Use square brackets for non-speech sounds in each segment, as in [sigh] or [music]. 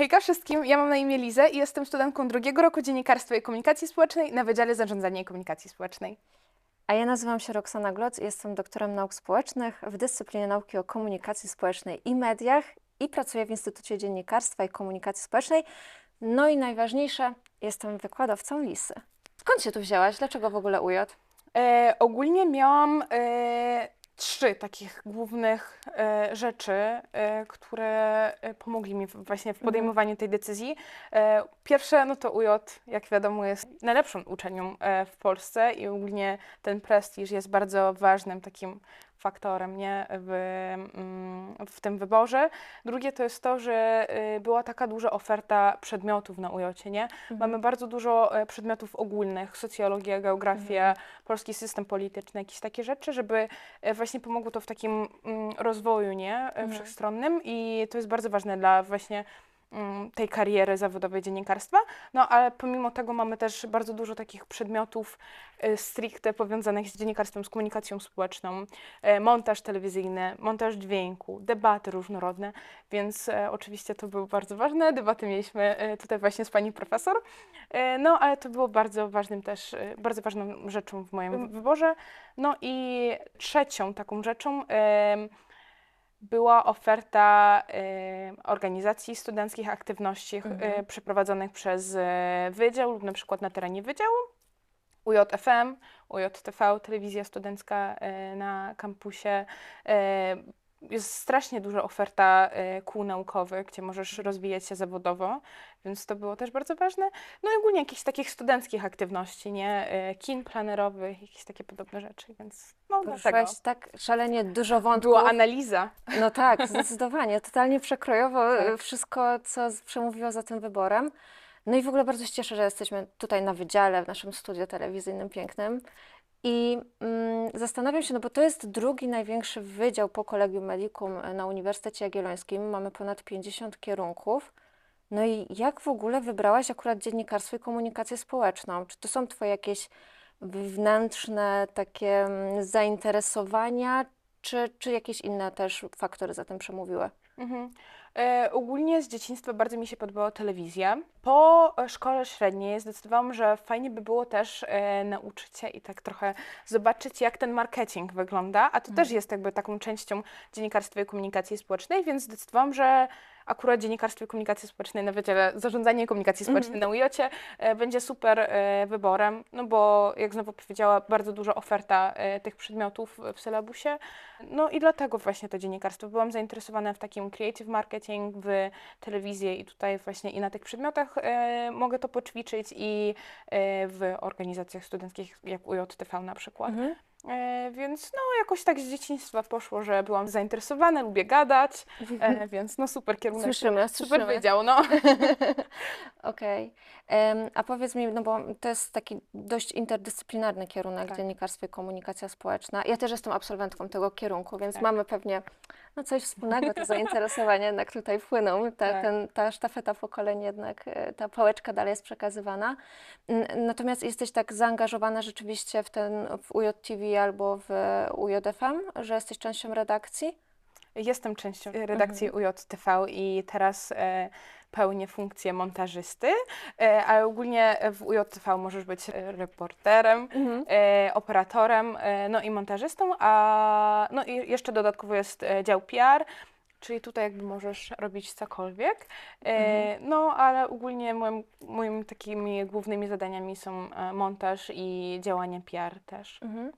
Hejka wszystkim, ja mam na imię Lizę i jestem studentką drugiego roku Dziennikarstwa i Komunikacji Społecznej na Wydziale Zarządzania i Komunikacji Społecznej. A ja nazywam się Roxana Gloc i jestem doktorem nauk społecznych w dyscyplinie nauki o komunikacji społecznej i mediach i pracuję w Instytucie Dziennikarstwa i Komunikacji Społecznej. No i najważniejsze, jestem wykładowcą LISY. Skąd się tu wzięłaś? Dlaczego w ogóle UJ? E, ogólnie miałam e, trzy takich głównych e, rzeczy, e, które e, pomogli mi właśnie w podejmowaniu tej decyzji. E, pierwsze, no to UJ, jak wiadomo, jest najlepszą uczelnią e, w Polsce i ogólnie ten prestiż jest bardzo ważnym takim faktorem nie, w, mm, w tym wyborze. Drugie to jest to, że y, była taka duża oferta przedmiotów na UJ, nie? Mamy bardzo dużo e, przedmiotów ogólnych, socjologia, geografia, polski system polityczny, jakieś takie rzeczy, żeby e, właśnie pomogło to w takim mm, rozwoju, nie? E, Mhm. Wszechstronnym i to jest bardzo ważne dla właśnie tej kariery zawodowej dziennikarstwa. No ale pomimo tego mamy też bardzo dużo takich przedmiotów e, stricte powiązanych z dziennikarstwem, z komunikacją społeczną, e, montaż telewizyjny, montaż dźwięku, debaty różnorodne, więc e, oczywiście to było bardzo ważne. Debaty mieliśmy e, tutaj właśnie z pani profesor, e, no ale to było bardzo ważnym też, bardzo ważną rzeczą w moim wyborze. No i trzecią taką rzeczą była oferta organizacji studenckich, aktywności e, przeprowadzonych przez e, wydział lub na przykład na terenie wydziału. UJFM, UJTV, telewizja studencka e, na kampusie. E, Jest strasznie duża oferta e, kół naukowych, gdzie możesz rozwijać się zawodowo, więc to było też bardzo ważne. No i ogólnie jakichś takich studenckich aktywności, nie? E, Kin planerowych, jakieś takie podobne rzeczy, więc no. Poruszyłaś tak szalenie dużo wątków. Była analiza. No tak, zdecydowanie. Totalnie przekrojowo Tak. y, wszystko, co przemówiło za tym wyborem. No i w ogóle bardzo się cieszę, że jesteśmy tutaj na wydziale, w naszym studio telewizyjnym pięknym. I mm, zastanawiam się, no bo to jest drugi największy wydział po Collegium Medicum y, na Uniwersytecie Jagiellońskim. Mamy ponad 50 kierunków. No i jak w ogóle wybrałaś akurat dziennikarstwo i komunikację społeczną? Czy to są Twoje jakieś wewnętrzne takie mm, zainteresowania, czy, czy jakieś inne też faktory za tym przemówiły? Mhm. E, ogólnie z dzieciństwa bardzo mi się podobała telewizja. Po e, szkole średniej zdecydowałam, że fajnie by było też e, nauczyć się i tak trochę zobaczyć, jak ten marketing wygląda, a to też jest jakby taką częścią dziennikarstwa i komunikacji społecznej, więc zdecydowałam, że akurat dziennikarstwo i komunikacji społecznej na Wydziale Zarządzania i Komunikacji Społecznej na UJ-cie e, będzie super e, wyborem, no bo jak znowu powiedziała, bardzo duża oferta e, tych przedmiotów w sylabusie. No i dlatego właśnie to dziennikarstwo. Byłam zainteresowana w takim creative marketing, w telewizję i tutaj właśnie i na tych przedmiotach e, mogę to poćwiczyć i e, w organizacjach studenckich jak UJTV na przykład. Mhm. E, więc no jakoś tak z dzieciństwa poszło, że byłam zainteresowana, lubię gadać, e, [laughs] więc no super kierunek. Słyszymy, Super słyszymy. wydział, no. [laughs] Okej. Em, A powiedz mi, no bo to jest taki dość interdyscyplinarny kierunek, Tak. dziennikarstwo i komunikacja społeczna. Ja też jestem absolwentką tego kierunku, więc Tak. mamy pewnie no coś wspólnego, te zainteresowania jednak tutaj płyną. Ta, Tak. ten, ta sztafeta pokoleń jednak, e, ta pałeczka dalej jest przekazywana. Natomiast jesteś tak zaangażowana rzeczywiście w ten, w UJTV albo w UJFM, że jesteś częścią redakcji? Jestem częścią redakcji UJTV i teraz e, pełnię funkcję montażysty, e, ale ogólnie w UJTV możesz być e, reporterem, e, operatorem, e, no i montażystą, a no i jeszcze dodatkowo jest e, dział PR, czyli tutaj jakby możesz robić cokolwiek. E, No, ale ogólnie moim, moimi takimi głównymi zadaniami są montaż i działanie PR też. Mhm.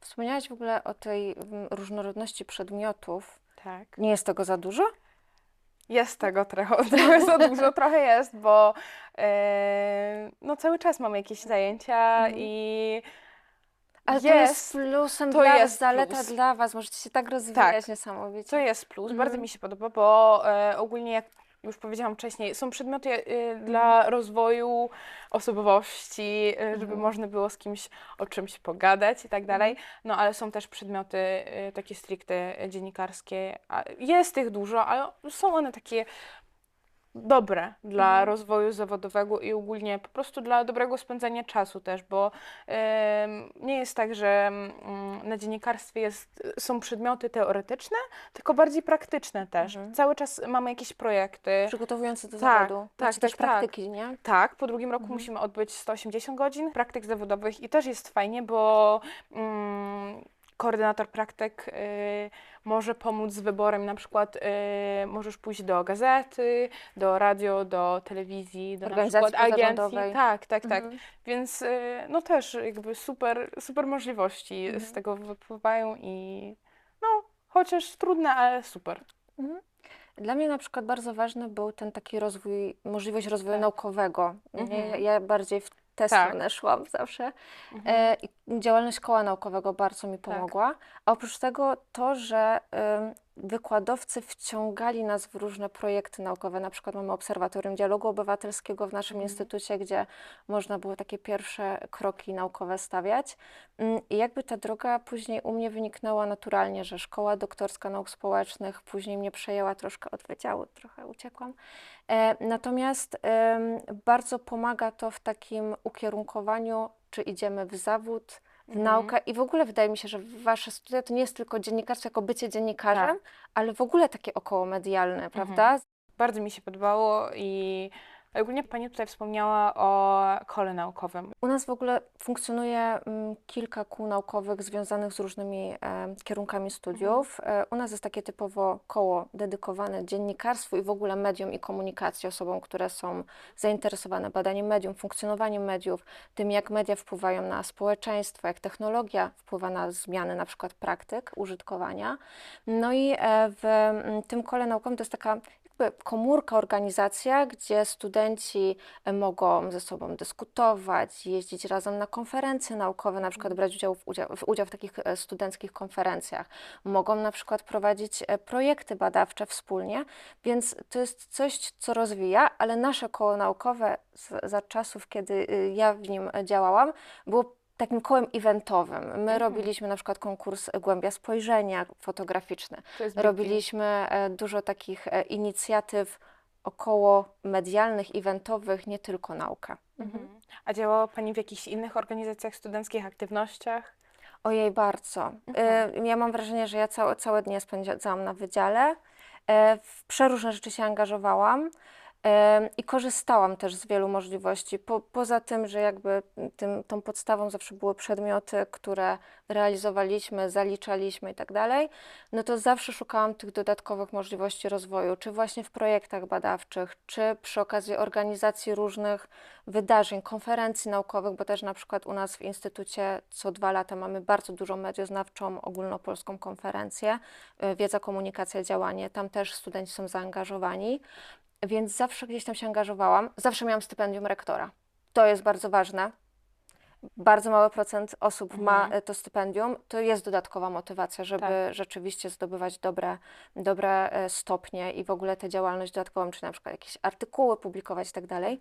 Wspomniałaś w ogóle o tej mm, różnorodności przedmiotów. Tak. Nie jest tego za dużo? Jest tego trochę, [laughs] trochę za dużo, [laughs] trochę jest, bo e, no cały czas mamy jakieś zajęcia i Ale to jest, jest plusem to dla was, jest zaleta plus. dla was. Możecie się tak rozwijać Tak. niesamowicie. to jest plus, bardzo Mhm. mi się podoba, bo e, ogólnie jak już powiedziałam wcześniej, są przedmioty e, dla rozwoju osobowości, e, żeby Mhm. można było z kimś o czymś pogadać i tak dalej, no ale są też przedmioty e, takie stricte dziennikarskie, a jest tych dużo, ale są one takie dobre dla Mhm. rozwoju zawodowego i ogólnie po prostu dla dobrego spędzania czasu też, bo em, nie jest tak, że mm, na dziennikarstwie jest, są przedmioty teoretyczne, tylko bardziej praktyczne też. Mhm. Cały czas mamy jakieś projekty. Przygotowujące do Tak, zawodu. tak, Macie też tak, tak. praktyki, nie? Tak, po drugim roku Mhm. musimy odbyć 180 godzin praktyk zawodowych i też jest fajnie, bo mm, koordynator praktyk y, może pomóc z wyborem, na przykład y, możesz pójść do gazety, do radio, do telewizji, do na Organizacji przykład agencji. Tak, tak, tak. Mhm. Więc y, no też jakby super, super możliwości Mhm. z tego wypływają i no chociaż trudne, ale super. Mhm. Dla mnie na przykład bardzo ważny był ten taki rozwój, możliwość rozwoju Tak. naukowego. Mhm. Ja, ja bardziej w tę Tak. stronę szłam zawsze. Mhm. E, i działalność koła naukowego bardzo mi pomogła. A oprócz tego to, że wykładowcy wciągali nas w różne projekty naukowe. Na przykład mamy Obserwatorium Dialogu Obywatelskiego w naszym Mhm. instytucie, gdzie można było takie pierwsze kroki naukowe stawiać. Ym, I jakby ta droga później u mnie wyniknęła naturalnie, że Szkoła Doktorska Nauk Społecznych później mnie przejęła troszkę od wydziału, trochę uciekłam. E, Natomiast bardzo pomaga to w takim ukierunkowaniu, czy idziemy w zawód, w Mhm. naukę i w ogóle wydaje mi się, że wasze studia to nie jest tylko dziennikarstwo jako bycie dziennikarzem, Tak. ale w ogóle takie około medialne, Mhm. prawda? Bardzo mi się podobało i ogólnie Pani tutaj wspomniała o kole naukowym. U nas w ogóle funkcjonuje mm, kilka kół naukowych związanych z różnymi kierunkami studiów. E, u nas jest takie typowo koło dedykowane dziennikarstwu i w ogóle mediom i komunikacji osobom, które są zainteresowane badaniem medium, funkcjonowaniem mediów, tym jak media wpływają na społeczeństwo, jak technologia wpływa na zmiany na przykład praktyk użytkowania. No i e, w mm, tym kole naukowym to jest taka komórka, organizacja, gdzie studenci e, mogą ze sobą dyskutować, jeździć razem na konferencje naukowe, na przykład brać udział w, udział, w, udział w takich e, studenckich konferencjach. Mogą na przykład prowadzić e, projekty badawcze wspólnie, więc to jest coś, co rozwija, ale nasze koło naukowe za czasów, kiedy y, ja w nim działałam, było takim kołem eventowym. My Mhm. robiliśmy na przykład konkurs Głębia Spojrzenia fotograficzne. Robiliśmy e, dużo takich e, inicjatyw około medialnych, eventowych, nie tylko nauka. Mhm. A działała Pani w jakichś innych organizacjach studenckich, aktywnościach? Ojej, bardzo. Mhm. E, Ja mam wrażenie, że ja całe, całe dnie spędzałam na wydziale. W przeróżne rzeczy się angażowałam i korzystałam też z wielu możliwości. Po, poza tym, że jakby tym, tą podstawą zawsze były przedmioty, które realizowaliśmy, zaliczaliśmy i tak dalej, no to zawsze szukałam tych dodatkowych możliwości rozwoju, czy właśnie w projektach badawczych, czy przy okazji organizacji różnych wydarzeń, konferencji naukowych, bo też na przykład u nas w Instytucie co dwa lata mamy bardzo dużą medioznawczą ogólnopolską konferencję, y, wiedza, komunikacja, działanie. Tam też studenci są zaangażowani, więc zawsze gdzieś tam się angażowałam. Zawsze miałam stypendium rektora. To jest bardzo ważne. Bardzo mały procent osób ma Mhm. y, to stypendium. To jest dodatkowa motywacja, żeby Tak. rzeczywiście zdobywać dobre, dobre e, stopnie i w ogóle tę działalność dodatkową, czy na przykład jakieś artykuły publikować i tak dalej.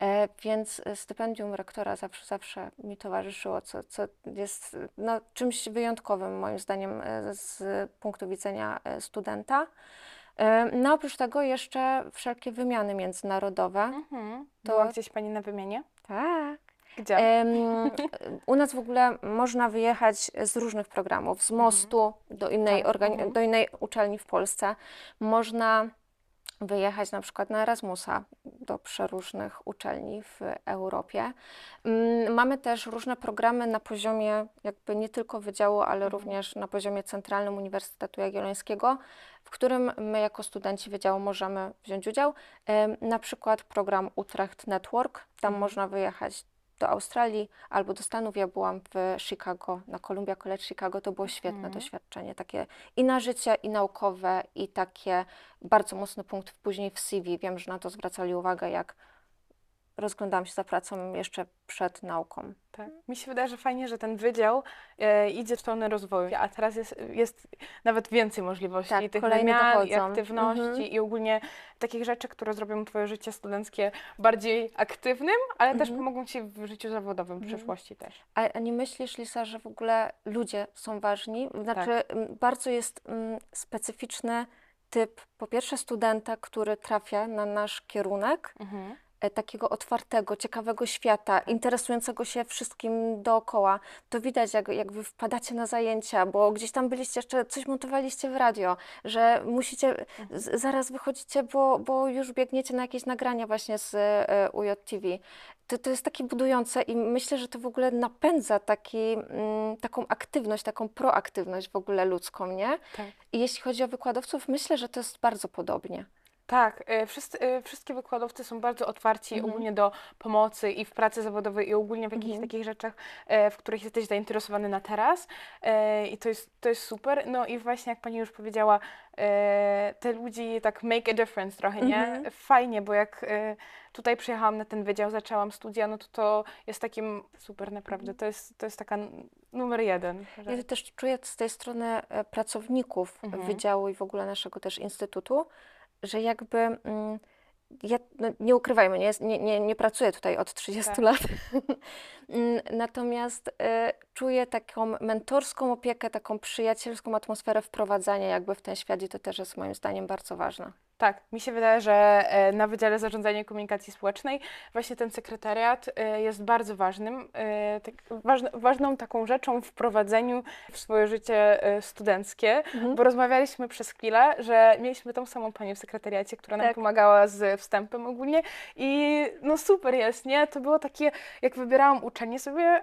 E, Więc e, stypendium rektora zawsze, zawsze mi towarzyszyło, co, co jest e, no, czymś wyjątkowym moim zdaniem e, z punktu widzenia e, studenta. No oprócz tego jeszcze wszelkie wymiany międzynarodowe. Mhm. To- Była gdzieś Pani na wymianie? Tak. Gdzie? Em, [laughs] u nas w ogóle można wyjechać z różnych programów, z mostu do innej, Tak, mhm. do innej uczelni w Polsce. Można wyjechać na przykład na Erasmusa do przeróżnych uczelni w Europie. Mm, Mamy też różne programy na poziomie jakby nie tylko wydziału, ale Mhm. również na poziomie centralnym Uniwersytetu Jagiellońskiego, w którym my jako studenci wydziału możemy wziąć udział. Na przykład program Utrecht Network, tam Mhm. można wyjechać do Australii albo do Stanów. Ja byłam w Chicago, na Columbia College Chicago. To było świetne Mhm. doświadczenie, takie i na życie, i naukowe, i takie bardzo mocny punkt później w CV. Wiem, że na to zwracali uwagę, jak rozglądałam się za pracą jeszcze przed nauką. Tak. Mi się wydaje, że fajnie, że ten wydział e, idzie w stronę rozwoju, a teraz jest, jest nawet więcej możliwości Tak, tych wymian i aktywności Mhm. i ogólnie takich rzeczy, które zrobią Twoje życie studenckie bardziej aktywnym, ale też Mhm. pomogą Ci w życiu zawodowym w Mhm. przyszłości też. A, a nie myślisz, Lisa, że w ogóle ludzie są ważni? Znaczy, Tak. bardzo jest mm, specyficzny typ, po pierwsze, studenta, który trafia na nasz kierunek, Mhm. E, takiego otwartego, ciekawego świata, interesującego się wszystkim dookoła. To widać, jak, jak wy wpadacie na zajęcia, bo gdzieś tam byliście jeszcze, coś montowaliście w radio, że musicie, z, zaraz wychodzicie, bo, bo już biegniecie na jakieś nagrania właśnie z e, UJTV. To, to jest takie budujące i myślę, że to w ogóle napędza taki, mm, taką aktywność, taką proaktywność w ogóle ludzką, nie? Tak. I jeśli chodzi o wykładowców, myślę, że to jest bardzo podobnie. Tak, e, wszyscy, e, wszystkie wykładowcy są bardzo otwarci Mhm. ogólnie do pomocy i w pracy zawodowej i ogólnie w jakichś Mhm. takich rzeczach, e, w których jesteś zainteresowany na teraz i to jest, to jest super. No i właśnie jak Pani już powiedziała, te ludzi tak make a difference trochę, nie? Mhm. Fajnie, bo jak tutaj przyjechałam na ten wydział, zaczęłam studia, no to to jest takim super naprawdę, to jest, to jest taka numer jeden. że- Ja też czuję z tej strony pracowników Mhm. wydziału i w ogóle naszego też instytutu, że jakby mm, ja, no, nie ukrywajmy, nie, jest- nie, nie, nie pracuję tutaj od 30 Tak. lat, [laughs] Mm, natomiast e, czuję taką mentorską opiekę, taką przyjacielską atmosferę wprowadzania jakby w ten świat i to też jest moim zdaniem bardzo ważne. Tak, mi się wydaje, że e, na Wydziale Zarządzania Komunikacji Społecznej właśnie ten sekretariat e, jest bardzo ważnym, e, tak, ważn, ważną taką rzeczą w prowadzeniu w swoje życie studenckie, Mhm. bo rozmawialiśmy przez chwilę, że mieliśmy tą samą panią w sekretariacie, która nam Tak. pomagała z wstępem ogólnie i no super jest, nie? To było takie, jak wybierałam uczelnię sobie,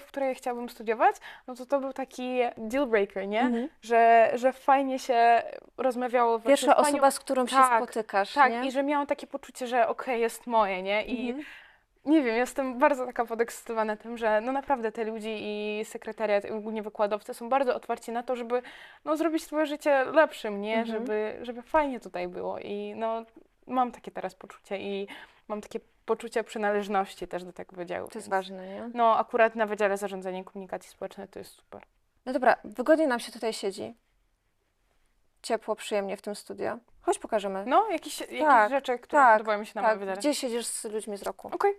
w której chciałabym studiować, no to to był taki deal breaker, nie? Mhm. Że, że fajnie się rozmawiało Pierwsza osoba, z którą się Tak, spotykasz, tak, nie? i że miałam takie poczucie, że okej, jest moje, nie? I Mhm. nie wiem, jestem bardzo taka podekscytowana tym, że no naprawdę te ludzi i sekretariat, i ogólnie wykładowcy są bardzo otwarci na to, żeby no, zrobić swoje życie lepszym, nie? Mhm. Żeby, żeby fajnie tutaj było i no mam takie teraz poczucie i mam takie poczucie przynależności też do tego wydziału. To jest ważne, nie? No akurat na Wydziale Zarządzania i Komunikacji Społecznej to jest super. No dobra, wygodnie nam się tutaj siedzi. Ciepło, przyjemnie w tym studio. Chodź pokażemy. No, jakieś, jakieś Tak, rzeczy, które tak, podobają mi się na tak, gdzie siedzisz z ludźmi z roku? Okej.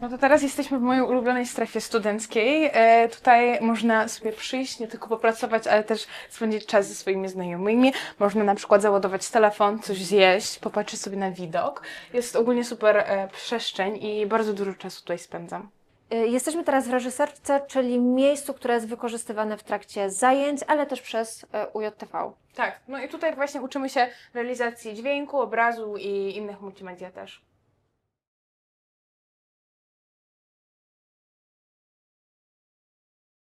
No to teraz jesteśmy w mojej ulubionej strefie studenckiej. E, tutaj można sobie przyjść, nie tylko popracować, ale też spędzić czas ze swoimi znajomymi. Można na przykład załadować telefon, coś zjeść, popatrzeć sobie na widok. Jest ogólnie super e, przestrzeń i bardzo dużo czasu tutaj spędzam. Y, Jesteśmy teraz w reżyserce, czyli miejscu, które jest wykorzystywane w trakcie zajęć, ale też przez y, UJTV. Tak, no i tutaj właśnie uczymy się realizacji dźwięku, obrazu i innych multimedia też.